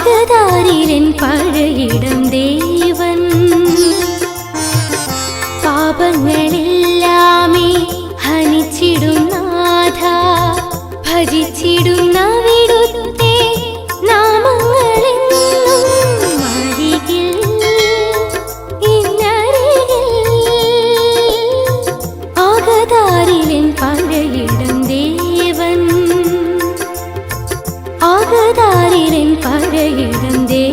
പാദതാരിലൻ പഴയിടം ദേവൻ. പാപങ്ങളെല്ലാമേ ഹനിച്ചിടും നാഥ. ഭജിച്ചിടുന്ന പഴയിടം ദേവൻ. பழையிடந்தே